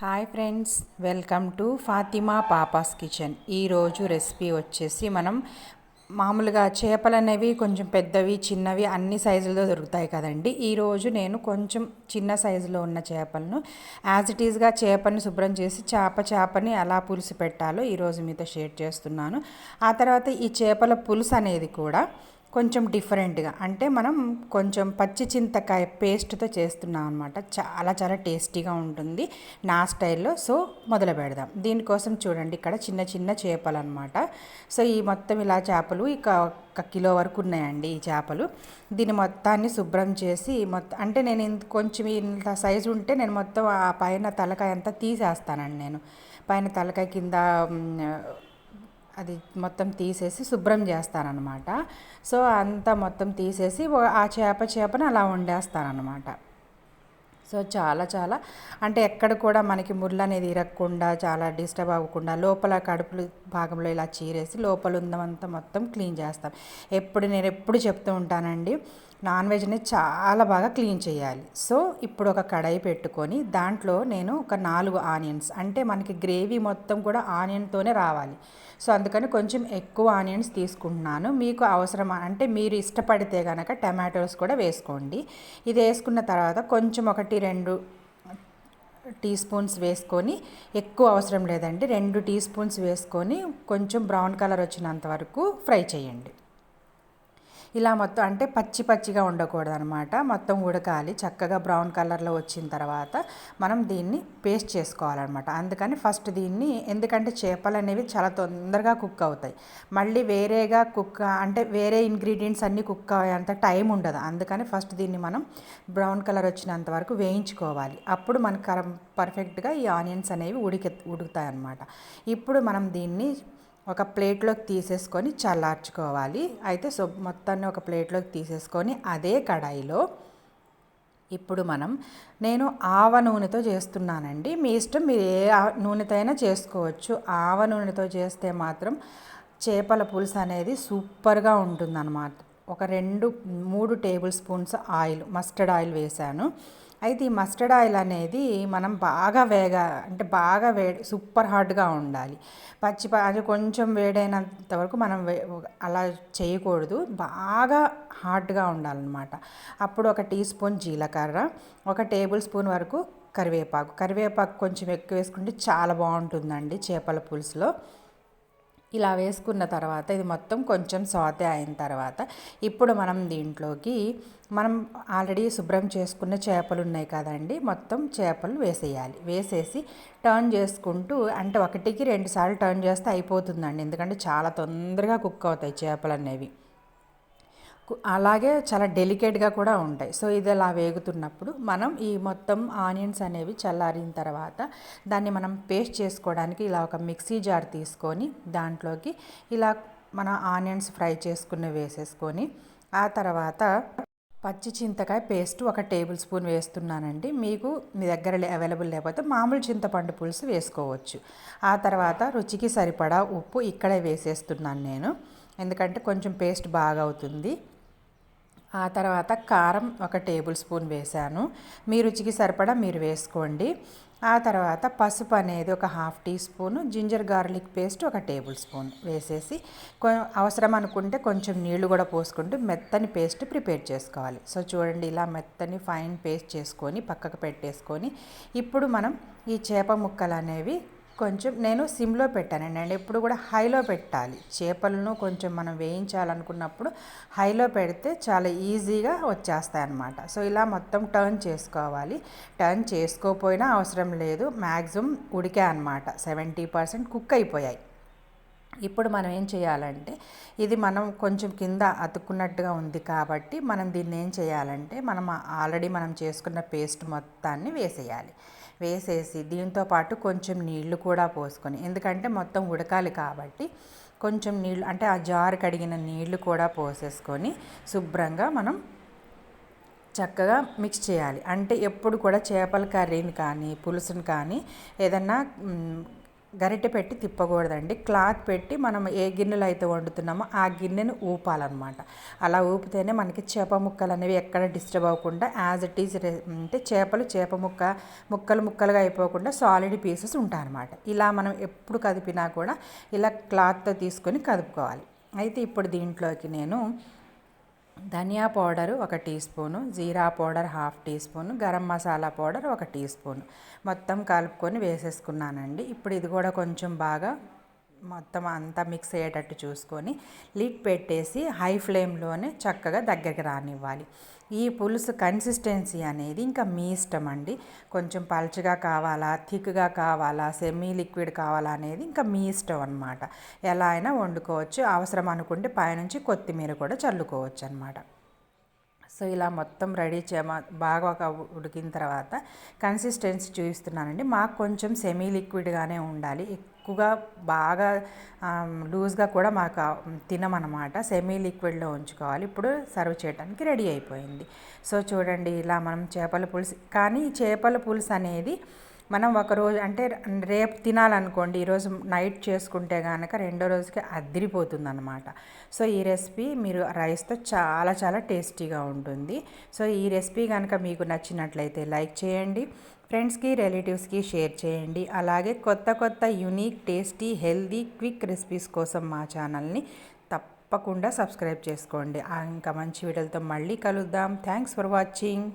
Hi friends welcome to Fatima papa's kitchen. ఈరోజు recipe వచ్చేసి మనం మామూలుగా చేపలు అనేవి కొంచెం పెద్దవి చిన్నవి అన్ని సైజుల్లో దొరుకుతాయి కదండి. ఈరోజు నేను కొంచెం చిన్న సైజులో ఉన్న చేపలను యాజ్ ఇట్ ఈస్గా చేపని శుభ్రం చేసి చేప చేపని ఎలా పులుసు పెట్టాలో ఈరోజు మీతో షేర్ చేస్తున్నాను. ఆ తర్వాత ఈ చేపల పులుసు అనేది కూడా కొంచెం డిఫరెంట్గా. అంటే మనం కొంచెం పచ్చి చింతకాయ పేస్ట్తో చేస్తున్నాం అనమాట చాలా చాలా టేస్టీగా ఉంటుంది నా స్టైల్లో. సో మొదలు పెడదాం. దీనికోసం చూడండి ఇక్కడ చిన్న చిన్న చేపలు అనమాట సో ఈ మొత్తం ఇలా చేపలు ఇక ఒక కిలో వరకు ఉన్నాయండి ఈ చేపలు. దీని మొత్తాన్ని శుభ్రం చేసి మొత్తం అంటే నేను కొంచెం ఇంత సైజు ఉంటే నేను మొత్తం ఆ పైన తలకాయ అంతా తీసేస్తానండి నేను. పైన తలకాయ కింద అది మొత్తం తీసేసి శుభ్రం చేస్తానన్నమాట సో అంతా మొత్తం తీసేసి ఆ చేప చేపను అలా వండేస్తానన్నమాట సో చాలా చాలా. అంటే ఎక్కడ కూడా మనకి ముళ్ళు అనేది ఇరగకుండా చాలా డిస్టర్బ్ అవ్వకుండా లోపల కడుపులు భాగంలో ఇలా చీరేసి లోపల ఉందంతా మొత్తం క్లీన్ చేస్తాం. ఎప్పుడు నేను ఎప్పుడు చెప్తూ ఉంటానండి నాన్ వెజ్ని చాలా బాగా క్లీన్ చేయాలి. సో ఇప్పుడు ఒక కడాయి పెట్టుకొని దాంట్లో నేను ఒక నాలుగు ఆనియన్స్ అంటే మనకి గ్రేవీ మొత్తం కూడా ఆనియన్తోనే రావాలి. సో అందుకని కొంచెం ఎక్కువ ఆనియన్స్ తీసుకుంటున్నాను. మీకు అవసరం అంటే మీరు ఇష్టపడితే కనుక టమాటోస్ కూడా వేసుకోండి. ఇది వేసుకున్న తర్వాత కొంచెం ఒకటి రెండు టీ స్పూన్స్ వేసుకొని ఎక్కువ అవసరం లేదండి రెండు టీ స్పూన్స్ వేసుకొని కొంచెం బ్రౌన్ కలర్ వచ్చినంత వరకు ఫ్రై చేయండి. ఇలా మొత్తం అంటే పచ్చి పచ్చిగా ఉండకూడదు అనమాట మొత్తం ఉడకాలి. చక్కగా బ్రౌన్ కలర్లో వచ్చిన తర్వాత మనం దీన్ని పేస్ట్ చేసుకోవాలన్నమాట. అందుకని ఫస్ట్ దీన్ని ఎందుకంటే చేపలు అనేవి చాలా తొందరగా కుక్ అవుతాయి. మళ్ళీ వేరేగా కుక్ అంటే వేరే ఇంగ్రీడియంట్స్ అన్నీ కుక్ అయ్యేంత టైం ఉండదు. అందుకని ఫస్ట్ దీన్ని మనం బ్రౌన్ కలర్ వచ్చినంత వరకు వేయించుకోవాలి. అప్పుడు మనకు పర్ఫెక్ట్గా ఈ ఆనియన్స్ అనేవి ఉడికి ఉడుకుతాయి అన్నమాట ఇప్పుడు మనం దీన్ని ఒక ప్లేట్లోకి తీసేసుకొని చల్లార్చుకోవాలి. అయితే సో మొత్తాన్ని ఒక ప్లేట్లోకి తీసేసుకొని అదే కడాయిలో ఇప్పుడు మనం నేను ఆవ నూనెతో చేస్తున్నానండి. మీ ఇష్టం మీరు ఏ నూనెతో అయినా చేసుకోవచ్చు. ఆవ నూనెతో చేస్తే మాత్రం చేపల పులుసు అనేది సూపర్గా ఉంటుందన్నమాట. ఒక రెండు మూడు tablespoons oil mustard oil వేశాను. అయితే ఈ మస్టర్డ్ ఆయిల్ అనేది మనం బాగా వేగ అంటే బాగా వేడి సూపర్ హాట్గా ఉండాలి. పచ్చి అది కొంచెం వేడైనంత వరకు మనం అలా చేయకూడదు. బాగా హాట్గా ఉండాలన్నమాట. అప్పుడు ఒక టీ స్పూన్ జీలకర్ర ఒక టేబుల్ స్పూన్ వరకు కరివేపాకు. కరివేపాకు కొంచెం ఎక్కువ వేసుకుంటే చాలా బాగుంటుందండి చేపల పులుసులో. ఇలా వేసుకున్న తర్వాత ఇది మొత్తం కొంచెం సాతే అయిన తర్వాత ఇప్పుడు మనం దీంట్లోకి మనం ఆల్రెడీ శుభ్రం చేసుకున్న చేపలు ఉన్నాయి కదండి మొత్తం చేపలు వేసేయాలి. వేసేసి టర్న్ చేసుకుంటూ అంటే ఒకటికి రెండు సార్లు టర్న్ చేస్తే అయిపోతుందండి. ఎందుకంటే చాలా తొందరగా కుక్ అవుతాయి చేపలు అనేవి. అలాగే చాలా డెలికేట్గా కూడా ఉంటాయి. సో ఇది అలా వేగుతున్నప్పుడు మనం ఈ మొత్తం ఆనియన్స్ అనేవి చల్లారిన తర్వాత దాన్ని మనం పేస్ట్ చేసుకోవడానికి ఇలా ఒక మిక్సీ జార్ తీసుకొని దాంట్లోకి ఇలా మన ఆనియన్స్ ఫ్రై చేసుకుని వేసేసుకొని ఆ తర్వాత పచ్చి చింతకాయ పేస్ట్ ఒక టేబుల్ స్పూన్ వేస్తున్నానండి. మీకు మీ దగ్గర అవైలబుల్ లేకపోతే మామూలు చింతపండు పులుసు వేసుకోవచ్చు. ఆ తర్వాత రుచికి సరిపడా ఉప్పు ఇక్కడే వేసేస్తున్నాను నేను. ఎందుకంటే కొంచెం పేస్ట్ బాగా అవుతుంది. ఆ తర్వాత కారం ఒక టేబుల్ స్పూన్ వేసాను మీ రుచికి సరిపడా మీరు వేసుకోండి. ఆ తర్వాత పసుపు అనేది ఒక half teaspoon ginger garlic paste ఒక టేబుల్ స్పూన్ వేసేసి అవసరం అనుకుంటే కొంచెం నీళ్ళు కూడా పోసుకుంటూ మెత్తని పేస్ట్ ప్రిపేర్ చేసుకోవాలి. సో చూడండి ఇలా మెత్తని ఫైన్ పేస్ట్ చేసుకొని పక్కకు పెట్టేసుకొని ఇప్పుడు మనం ఈ చేప ముక్కలు అనేవి కొంచెం నేను సిమ్లో పెట్టానండి అండ్ ఎప్పుడు కూడా హైలో పెట్టాలి. చేపలను కొంచెం మనం వేయించాలనుకున్నప్పుడు హైలో పెడితే చాలా ఈజీగా వచ్చేస్తాయి అన్నమాట సో ఇలా మొత్తం టర్న్ చేసుకోవాలి. టర్న్ చేసుకోకపోయినా అవసరం లేదు. మ్యాక్సిమం ఉడికే అనమాట సెవెంటీ పర్సెంట్ కుక్ అయిపోయాయి. ఇప్పుడు మనం ఏం చేయాలంటే ఇది మనం కొంచెం కింద అతుక్కున్నట్టుగా ఉంది కాబట్టి మనం దీన్ని ఏం చేయాలంటే మనం ఆల్రెడీ మనం చేసుకున్న పేస్ట్ మొత్తాన్ని వేసేయాలి. వేసేసి దీంతో పాటు కొంచెం నీళ్ళు కూడా పోసుకొని ఎందుకంటే మొత్తం ఉడకాలి కాబట్టి కొంచెం నీళ్ళు అంటే ఆ జారు కడిగిన నీళ్ళు కూడా పోసేసుకొని శుభ్రంగా మనం చక్కగా మిక్స్ చేయాలి. అంటే ఎప్పుడు కూడా చేపల కర్రీని కానీ పులుసుని కానీ ఏదన్నా గరిటె పెట్టి తిప్పకూడదండి. క్లాత్ పెట్టి మనం ఏ గిన్నెలో అయితే వండుతున్నామో ఆ గిన్నెను ఊపాలన్నమాట. అలా ఊపితేనే మనకి చేప ముక్కలు అనేవి ఎక్కడ డిస్టర్బ్ అవ్వకుండా యాజ్ ఇట్ ఈజ్ అంటే చేపలు చేప ముక్క ముక్కలు ముక్కలుగా అయిపోకుండా సాలిడ్ పీసెస్ ఉంటాయన్నమాట. ఇలా మనం ఎప్పుడు కదిపినా కూడా ఇలా క్లాత్తో తీసుకొని కదుపుకోవాలి. అయితే ఇప్పుడు దీంట్లోకి నేను ధనియా పౌడరు ఒక టీ స్పూను జీరా powder half teaspoon garam masala powder ఒక టీ స్పూను. మొత్తం కలుపుకొని వేసేసుకున్నానండి. ఇప్పుడు ఇది కూడా కొంచెం బాగా మొత్తం అంతా మిక్స్ అయ్యేటట్టు చూసుకొని లిడ్ పెట్టేసి హై ఫ్లేమ్లోనే చక్కగా దగ్గరికి రానివ్వాలి. ఈ పులుసు కన్సిస్టెన్సీ అనేది ఇంకా మీ ఇష్టం అండి కొంచెం పల్చగా కావాలా థిక్గా కావాలా సెమీ లిక్విడ్ కావాలా అనేది ఇంకా మీ ఇష్టం అనమాట ఎలా అయినా వండుకోవచ్చు. అవసరం అనుకుంటే పైనుంచి కొత్తిమీర కూడా చల్లుకోవచ్చు అనమాట సో ఇలా మొత్తం రెడీ చే బాగా ఒక ఉడికిన తర్వాత కన్సిస్టెన్సీ చూపిస్తున్నానండి. మాకు కొంచెం సెమీ లిక్విడ్గానే ఉండాలి. ఎక్కువగా బాగా లూజ్గా కూడా మాకు తినమనమాట సెమీ లిక్విడ్లో ఉంచుకోవాలి. ఇప్పుడు సర్వ్ చేయడానికి రెడీ అయిపోయింది. సో చూడండి ఇలా మనం చేపల పులుసు కానీ చేపల పులుసు అనేది మనం ఒక రోజు అంటే రేపు తినాలనుకోండి ఈరోజు నైట్ చేసుకుంటే కనుక రెండో రోజుకి అదిరిపోతుంది అనమాట సో ఈ రెసిపీ మీరు రైస్తో చాలా చాలా టేస్టీగా ఉంటుంది. సో ఈ రెసిపీ కనుక మీకు నచ్చినట్లయితే లైక్ చేయండి ఫ్రెండ్స్కి రిలేటివ్స్కి షేర్ చేయండి. అలాగే కొత్త కొత్త unique tasty healthy quick recipes కోసం మా ఛానల్ని తప్పకుండా సబ్స్క్రైబ్ చేసుకోండి. ఇంకా మంచి వీడియోలతో మళ్ళీ కలుద్దాం. Thanks for watching.